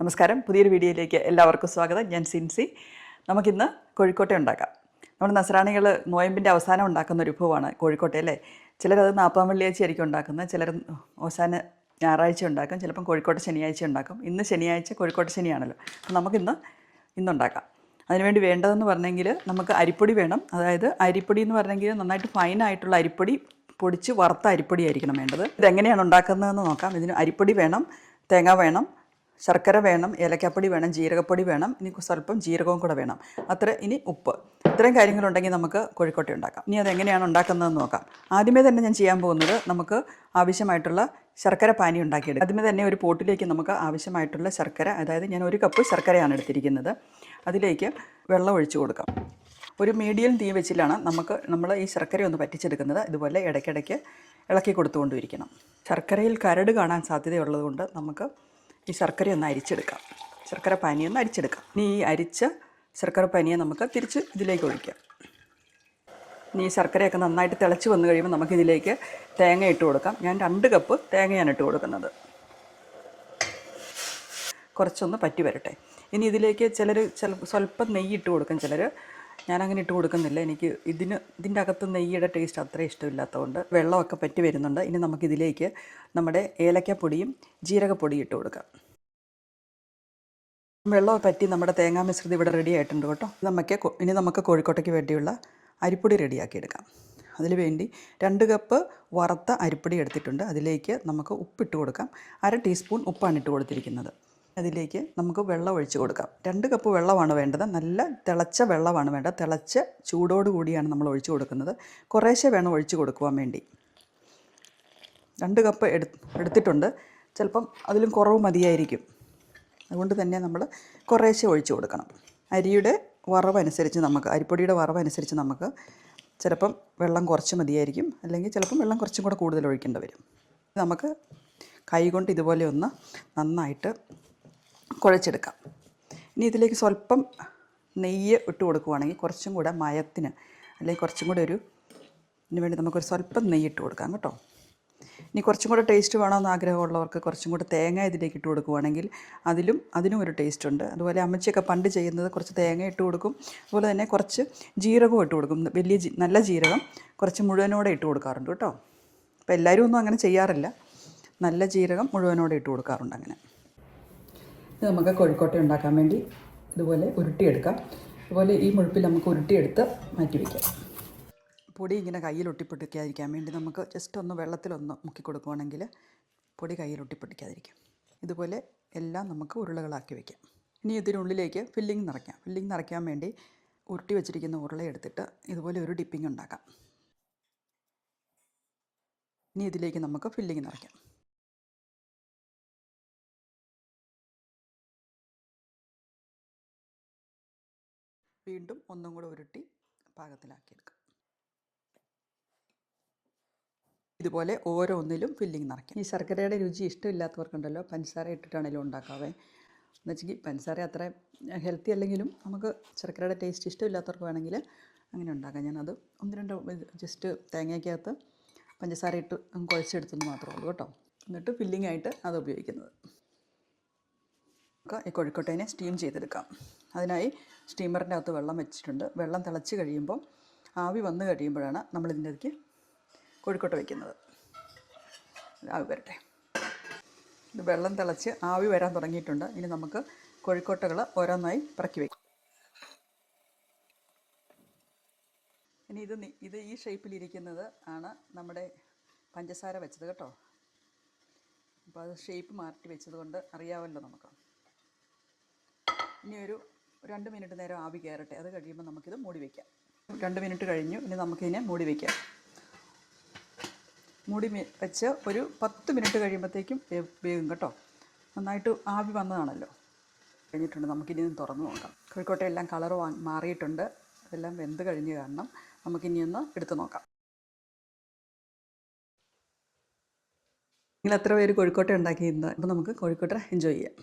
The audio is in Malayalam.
നമസ്കാരം. പുതിയൊരു വീഡിയോയിലേക്ക് എല്ലാവർക്കും സ്വാഗതം. ഞാൻ സിൻസി. നമുക്കിന്ന് കോഴിക്കോട്ടെ ഉണ്ടാക്കാം. നമ്മൾ നസറാണികൾ നോയമ്പിന്റെ അവസാനം ഉണ്ടാക്കുന്ന ഒരു വിഭവമാണ് കോഴിക്കോട്ടെ അല്ലേ? ചിലരത് നാൽപ്പാം വെള്ളിയാഴ്ച ആയിരിക്കും ഉണ്ടാക്കുന്നത്. ചിലർ അവസാന ഞായറാഴ്ച ഉണ്ടാക്കും. ചിലപ്പം കോഴിക്കോട്ടെ ശനിയാഴ്ച ഉണ്ടാക്കും. ഇന്ന് ശനിയാഴ്ച കോഴിക്കോട്ടെ ശനിയാണല്ലോ. അപ്പം നമുക്കിന്ന് ഇന്നുണ്ടാക്കാം അതിനുവേണ്ടി വേണ്ടതെന്ന് പറഞ്ഞെങ്കിൽ നമുക്ക് അരിപ്പൊടി വേണം. അതായത് അരിപ്പൊടി എന്ന് പറഞ്ഞെങ്കിൽ നന്നായിട്ട് ഫൈനായിട്ടുള്ള അരിപ്പൊടി പൊടിച്ച് വറുത്ത അരിപ്പൊടി ആയിരിക്കണം വേണ്ടത്. ഇതെങ്ങനെയാണ് ഉണ്ടാക്കുന്നതെന്ന് നോക്കാം. ഇതിന് അരിപ്പൊടി വേണം തേങ്ങ വേണം ശർക്കര വേണം ഏലക്കാപ്പൊടി വേണം ജീരകപ്പൊടി വേണം ഇനി സ്വല്പം ജീരകവും കൂടെ വേണം. അത്ര ഇനി ഉപ്പ്. ഇത്രയും കാര്യങ്ങളുണ്ടെങ്കിൽ നമുക്ക് കോഴിക്കോട്ടെ ഉണ്ടാക്കാം. ഇനി അതെങ്ങനെയാണ് ഉണ്ടാക്കുന്നതെന്ന് നോക്കാം. ആദ്യമേ തന്നെ ഞാൻ ചെയ്യാൻ പോകുന്നത് നമുക്ക് ആവശ്യമായിട്ടുള്ള ശർക്കര പാനി ഉണ്ടാക്കിയെടുക്കും. ആദ്യമേ തന്നെ ഒരു പോട്ടിലേക്ക് നമുക്ക് ആവശ്യമായിട്ടുള്ള ശർക്കര അതായത് ഞാൻ ഒരു കപ്പ് ശർക്കരയാണ് എടുത്തിരിക്കുന്നത്. അതിലേക്ക് വെള്ളം ഒഴിച്ചു കൊടുക്കാം. ഒരു മീഡിയം തീ വെച്ചിലാണ് നമുക്ക് നമ്മൾ ഈ ശർക്കര ഒന്ന് പറ്റിച്ചെടുക്കുന്നത്. ഇതുപോലെ ഇടയ്ക്കിടയ്ക്ക് ഇളക്കി കൊടുത്തുകൊണ്ടിരിക്കണം. ശർക്കരയിൽ കരട് കാണാൻ സാധ്യതയുള്ളതുകൊണ്ട് നമുക്ക് ഈ ശർക്കര ഒന്ന് അരിച്ചെടുക്കാം. ശർക്കര പാനി ഒന്ന് അരിച്ചെടുക്കാം. ഇനി ഈ അരിച്ച ശർക്കര പാനിയെ നമുക്ക് തിരിച്ച് ഇതിലേക്ക് ഒഴിക്കാം. ഇനി ഈ ശർക്കരയൊക്കെ നന്നായിട്ട് തിളച്ച് വന്നു കഴിയുമ്പോൾ നമുക്കിതിലേക്ക് തേങ്ങ ഇട്ട് കൊടുക്കാം. ഞാൻ രണ്ട് കപ്പ് തേങ്ങയാണ് ഇട്ട് കൊടുക്കുന്നത്. കുറച്ചൊന്ന് പറ്റി വരട്ടെ. ഇനി ഇതിലേക്ക് ചിലർ ചില സ്വല്പം നെയ്യ് ഇട്ട് കൊടുക്കും ചിലർ ഞാനങ്ങനെ ഇട്ട് കൊടുക്കുന്നില്ല. എനിക്ക് ഇതിന് ഇതിന്റെ അകത്ത് നെയ്യുടെ ടേസ്റ്റ് അത്ര ഇഷ്ടമില്ലാത്തതുകൊണ്ട് വെള്ളമൊക്കെ പറ്റി വരുന്നുണ്ട്. ഇനി നമുക്കിതിലേക്ക് നമ്മുടെ ഏലക്കപ്പൊടിയും ജീരകപ്പൊടിയും ഇട്ട് കൊടുക്കാം. വെള്ളമൊക്കെ പറ്റി നമ്മുടെ തേങ്ങാ മിശ്രിതം ഇവിടെ റെഡി ആയിട്ടുണ്ട് കേട്ടോ. നമുക്ക് ഇനി നമുക്ക് കോഴിക്കോട്ടയ്ക്ക് വേണ്ടിയുള്ള അരിപ്പൊടി റെഡിയാക്കി എടുക്കാം അതിന് വേണ്ടി രണ്ട് കപ്പ് വറുത്ത അരിപ്പൊടി എടുത്തിട്ടുണ്ട്. അതിലേക്ക് നമുക്ക് ഉപ്പിട്ട് കൊടുക്കാം. അര ടീസ്പൂൺ ഉപ്പാണ് ഇട്ട് കൊടുത്തിരിക്കുന്നത്. അതിലേക്ക് നമുക്ക് വെള്ളം ഒഴിച്ച് കൊടുക്കാം. രണ്ട് കപ്പ് വെള്ളമാണ് വേണ്ടത്. നല്ല തിളച്ച വെള്ളമാണ് വേണ്ടത്. തിളച്ച ചൂടോട് കൂടിയാണ് നമ്മൾ ഒഴിച്ച് കൊടുക്കുന്നത്. കുറേശ്ശെ വേണം ഒഴിച്ച് കൊടുക്കുവാൻ വേണ്ടി. രണ്ട് കപ്പ് എടു എടുത്തിട്ടുണ്ട്. ചിലപ്പം അതിലും കുറവ് മതിയായിരിക്കും. അതുകൊണ്ട് തന്നെ നമ്മൾ കുറേശ്ശെ ഒഴിച്ച് കൊടുക്കണം. അരിയുടെ വറവനുസരിച്ച് നമുക്ക് അരിപ്പൊടിയുടെ വറവനുസരിച്ച് നമുക്ക് ചിലപ്പം വെള്ളം കുറച്ച് മതിയായിരിക്കും. അല്ലെങ്കിൽ ചിലപ്പം വെള്ളം കുറച്ചും കൂടെ കൂടുതൽ ഒഴിക്കേണ്ടി വരും. നമുക്ക് കൈകൊണ്ട് ഇതുപോലെ ഒന്ന് നന്നായിട്ട് കുഴച്ചെടുക്കാം. ഇനി ഇതിലേക്ക് സ്വല്പം നെയ്യ് ഇട്ട് കൊടുക്കുവാണെങ്കിൽ കുറച്ചും കൂടെ മയത്തിന് അല്ലെങ്കിൽ കുറച്ചും കൂടെ ഒരു ഇതിന് വേണ്ടി നമുക്കൊരു സ്വല്പം നെയ്യ് ഇട്ട് കൊടുക്കാം കേട്ടോ. ഇനി കുറച്ചും കൂടെ ടേസ്റ്റ് വേണമെന്ന് ആഗ്രഹമുള്ളവർക്ക് കുറച്ചും കൂടെ തേങ്ങ ഇതിലേക്ക് ഇട്ട് കൊടുക്കുവാണെങ്കിൽ അതിലും അതിനും ഒരു ടേസ്റ്റ് ഉണ്ട്. അതുപോലെ അമ്മച്ചിയൊക്കെ പണ്ട് ചെയ്യുന്നത് കുറച്ച് തേങ്ങ ഇട്ട് കൊടുക്കും. അതുപോലെ തന്നെ കുറച്ച് ജീരകവും ഇട്ട് കൊടുക്കും. വലിയ നല്ല ജീരകം കുറച്ച് മുഴുവനോടെ ഇട്ട് കൊടുക്കാറുണ്ട് കേട്ടോ. അപ്പോൾ എല്ലാവരും ഒന്നും അങ്ങനെ ചെയ്യാറില്ല. നല്ല ജീരകം മുഴുവനോടെ ഇട്ട് കൊടുക്കാറുണ്ട് അങ്ങനെ. ഇത് നമുക്ക് കോഴിക്കോട്ട ഉണ്ടാക്കാൻ വേണ്ടി ഇതുപോലെ ഉരുട്ടിയെടുക്കാം. അതുപോലെ ഈ മുഴുപ്പിൽ നമുക്ക് ഉരുട്ടിയെടുത്ത് മാറ്റി വയ്ക്കാം പൊടി ഇങ്ങനെ കയ്യിൽ ഒട്ടിപ്പൊട്ടിക്കാതിരിക്കാൻ വേണ്ടി നമുക്ക് ജസ്റ്റ് ഒന്ന് വെള്ളത്തിലൊന്ന് മുക്കി കൊടുക്കുവാണെങ്കിൽ പൊടി കയ്യിൽ ഒട്ടിപ്പൊട്ടിക്കാതിരിക്കും. ഇതുപോലെ എല്ലാം നമുക്ക് ഉരുളകളാക്കി വയ്ക്കാം ഇനി ഇതിനുള്ളിലേക്ക് ഫില്ലിംഗ് നിറയ്ക്കാം. ഫില്ലിംഗ് നിറയ്ക്കാൻ വേണ്ടി ഉരുട്ടി വെച്ചിരിക്കുന്ന ഉരുള എടുത്തിട്ട് ഇതുപോലെ ഒരു ഡിപ്പിംഗ് ഉണ്ടാക്കാം. ഇനി ഇതിലേക്ക് നമുക്ക് ഫില്ലിംഗ് നിറയ്ക്കാം. വീണ്ടും ഒന്നും കൂടെ ഉരുട്ടി പാകത്തിലാക്കിയെടുക്കാം. ഇതുപോലെ ഓരോന്നിലും ഫില്ലിംഗ് നിറയ്ക്കാം ഈ ശർക്കരയുടെ രുചി ഇഷ്ടമില്ലാത്തവർക്കുണ്ടല്ലോ പഞ്ചസാര ഇട്ടിട്ടാണെങ്കിലും ഉണ്ടാക്കാവേ. എന്ന് വെച്ചെങ്കിൽ പഞ്ചസാര അത്ര ഹെൽത്തി അല്ലെങ്കിലും നമുക്ക് ശർക്കരയുടെ ടേസ്റ്റ് ഇഷ്ടമില്ലാത്തവർക്ക് വേണമെങ്കിൽ അങ്ങനെ ഉണ്ടാക്കാം. ഞാനത് ഒന്ന് രണ്ട് ജസ്റ്റ് തേങ്ങയ്ക്കകത്ത് പഞ്ചസാര ഇട്ട് കുഴച്ചെടുത്തെന്ന് മാത്രമേ ഉള്ളൂ കേട്ടോ. എന്നിട്ട് ഫില്ലിംഗ് ആയിട്ട് അത് ഉപയോഗിക്കുന്നത്. നമുക്ക് ഈ കോഴിക്കോട്ടേനെ സ്റ്റീം ചെയ്തെടുക്കാം. അതിനായി സ്റ്റീമറിന്റെ അകത്ത് വെള്ളം വെച്ചിട്ടുണ്ട്. വെള്ളം തിളച്ച് കഴിയുമ്പോൾ ആവി വന്നു കഴിയുമ്പോഴാണ് നമ്മളിതിന്റെ അതിലേക്ക് കോഴിക്കോട്ട വയ്ക്കുന്നത്. ആവി വരട്ടെ. ഇത് വെള്ളം തിളച്ച് ആവി വരാൻ തുടങ്ങിയിട്ടുണ്ട്. ഇനി നമുക്ക് കോഴിക്കോട്ടകൾ ഓരോന്നായി പറക്കി വയ്ക്കാം. ഇനി ഇത് ഇത് ഈ ഷേപ്പിലിരിക്കുന്നത് ആണ് നമ്മുടെ പഞ്ചസാര വെച്ചത് കേട്ടോ. അപ്പോൾ അത് ഷേപ്പ് മാറ്റി വെച്ചത് കൊണ്ട് അറിയാമല്ലോ നമുക്ക്. ഇനി ഒരു രണ്ട് മിനിറ്റ് നേരം ആവി കയറട്ടെ. അത് കഴിയുമ്പോൾ നമുക്കിത് മൂടി വയ്ക്കാം രണ്ട് മിനിറ്റ് കഴിഞ്ഞു. ഇനി നമുക്കിതിനെ മൂടി വയ്ക്കാം മൂടി വെച്ച് ഒരു പത്ത് മിനിറ്റ് കഴിയുമ്പോഴത്തേക്കും വേഗം കേട്ടോ. നന്നായിട്ട് ആവി വന്നതാണല്ലോ. കഴിഞ്ഞിട്ടുണ്ട്. നമുക്കിനി തുറന്ന് നോക്കാം. കോഴിക്കോട്ടെ എല്ലാം കളർ മാറിയിട്ടുണ്ട്. അതെല്ലാം വെന്ത് കഴിഞ്ഞ് കാരണം നമുക്കിനിയൊന്ന് എടുത്ത് നോക്കാം. നിങ്ങൾ എത്ര പേര് കോഴിക്കോട്ടെ ഉണ്ടാക്കിയിരുന്നത് അപ്പോൾ നമുക്ക് കോഴിക്കോട്ടെ എൻജോയ് ചെയ്യാം.